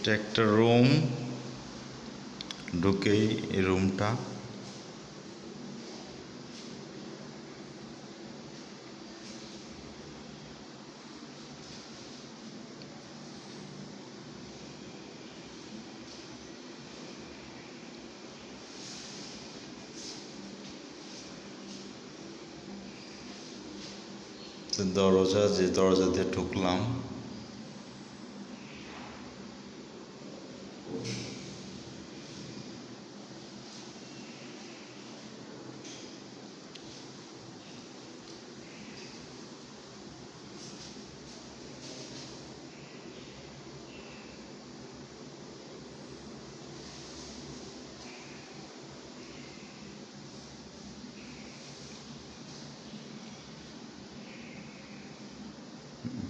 এটা একটা রুম ঢুকেই এই রুমটা। দরজা যে দরজা দিয়ে ঢুকলাম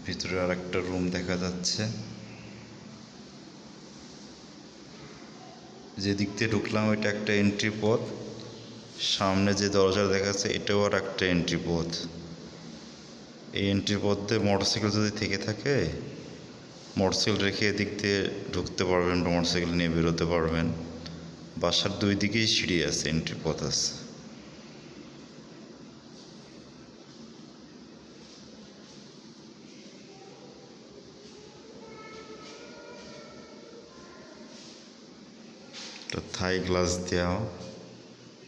ভিতরে আর একটা রুম দেখা যাচ্ছে। যে দিক দিয়ে ঢুকলাম এটা একটা এন্ট্রি পথ। সামনে যে দরজা দেখা যাচ্ছে এটাও আর একটা এন্ট্রি পথ। এই এন্ট্রি পথে মোটরসাইকেল যদি থেকে থাকে মোটরসাইকেল রেখে এদিক দিয়ে ঢুকতে পারবেন বা মোটরসাইকেল নিয়ে বেরোতে পারবেন। বাসার দুই দিকেই সিঁড়ি আছে এন্ট্রি পথ আছে। একটা থাই গ্লাস দেওয়া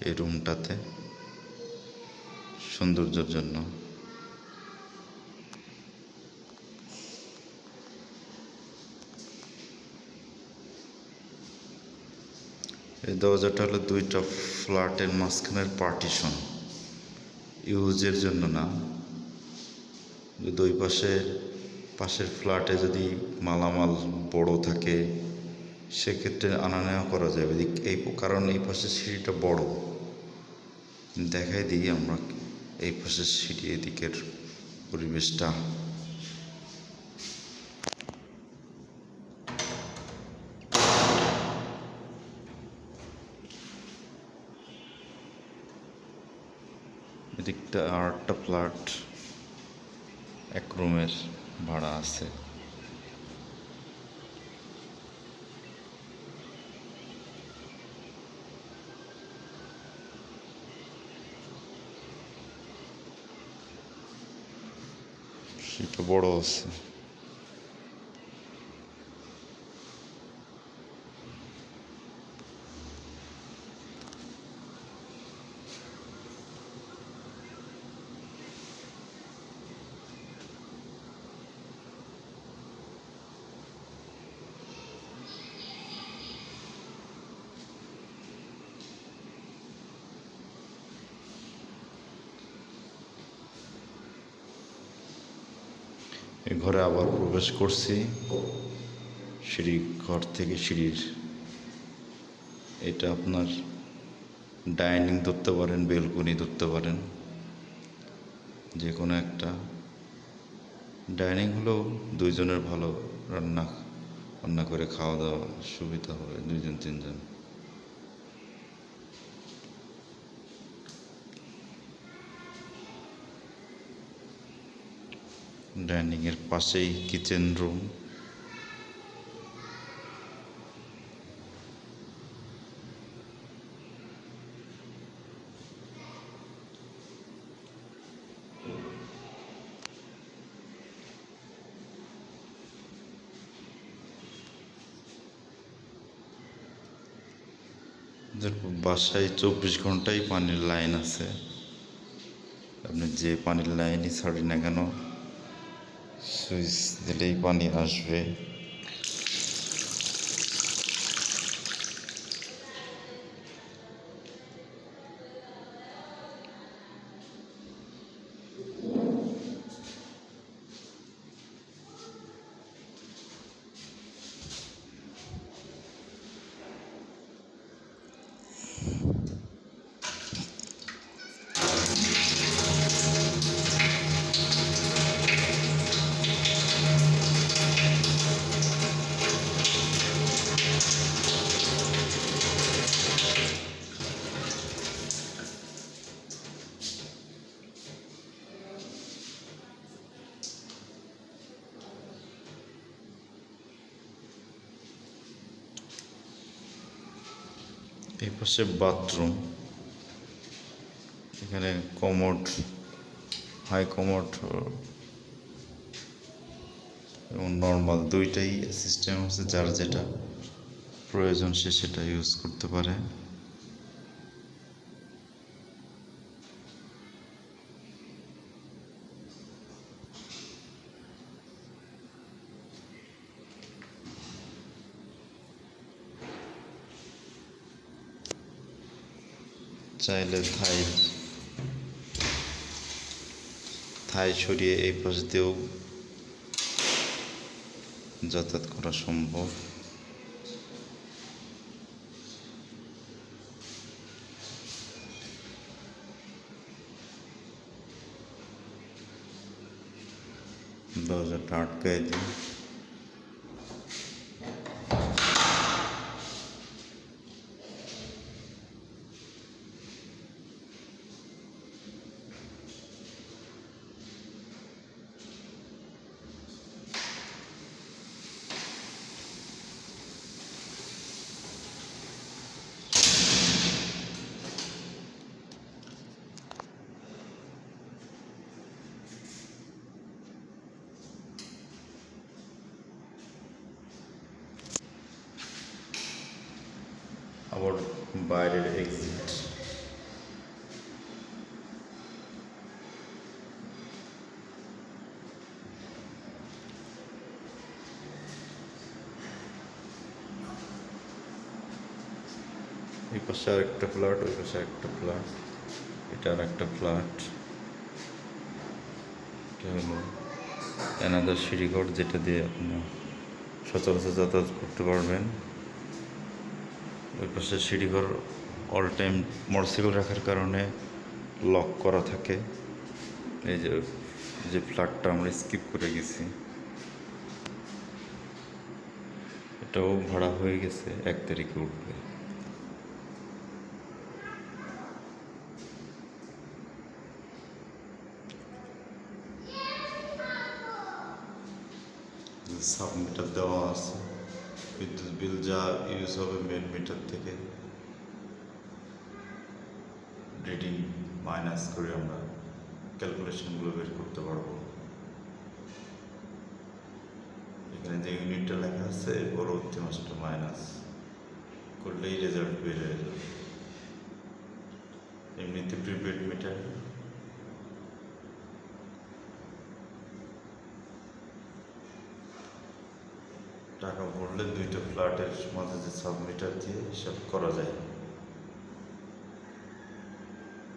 এই রুমটাতে সৌন্দর্যের জন্য। এই দরজাটা হলো দুইটা ফ্ল্যাটের মাঝখানের পার্টিশন। ইউজের জন্য না। দুই ওই পাশে পাশের ফ্ল্যাটে যদি মালামাল বড় থাকে সেক্ষেত্রে আনা নেওয়া করা যাবে এই কারণ এই পাশের সিঁড়িটা বড়। দেখাই দিই আমরা এই পাশের সিঁড়ি এদিকের পরিবেশটা। এদিকটা আটটা ফ্ল্যাট এক রুমের ভাড়া আছে। সেটা বড় আছে এই ঘরে আবার প্রবেশ করছি। সিঁড়ি ঘর থেকে সিঁড়ির এটা আপনার ডাইনিং ধরতে পারেন, বেলকনি ধরতে পারেন যে কোনো একটা। ডাইনিং হলেও দুইজনের ভালো রান্না রান্না করে খাওয়া দাওয়া সুবিধা হবে, দুইজন, তিনজন। ডাইনিংয়ের পাশেই কিচেন রুম বাসায় চব্বিশ ঘন্টাই পানির লাইন আছে আপনি যে পানির লাইনই ছাড়ি না কেন সুইচ দিলেই পানি আসবে পাশে বাথরুম। এখানে কমোড, হাই কমোড এবং নর্মাল দুইটাই সিস্টেম আছে, যার যেটা প্রয়োজন সে সেটা ইউজ করতে পারে। চাইলে থাই থাই সরিয়ে এই পাশ দিয়েও যাতায়াত করা সম্ভব। দরজাটা আটকায় দিই। আবার বাইরের এক্সিট এই পাশে আর একটা ফ্ল্যাট ওই পাশে একটা ফ্ল্যাট এটা আর একটা ফ্ল্যাট এটা হলো এনাদার সিঁড়িঘর যেটা দিয়ে আপনি সচরাচর যাতায়াত করতে পারবেন। ওই পাশে সিঁড়িঘর অল টাইম মোটরসাইকেল রাখার কারণে লক করা থাকে। এই যে যে ফ্ল্যাটটা আমরা স্কিপ করে গেছি। এটাও ভাড়া হয়ে গেছে এক তারিখে উঠবে। সাবমিটার দেওয়া আছে। বিল যা ইউজ হবে মেন মিটার থেকে। রিডিং মাইনাস করে আমরা ক্যালকুলেশনগুলো বের করতে পারব। এখানে যে ইউনিটটা লেখা আছে পরবর্তী মাসটা মাইনাস করলেই রেজাল্ট বের হয়ে যাবে। এমনিতে প্রিপেড মিটার টাকা ভরলে দুইটা ফ্ল্যাটের মাঝে যে সাবমিটার দিয়ে হিসাব করা যায়।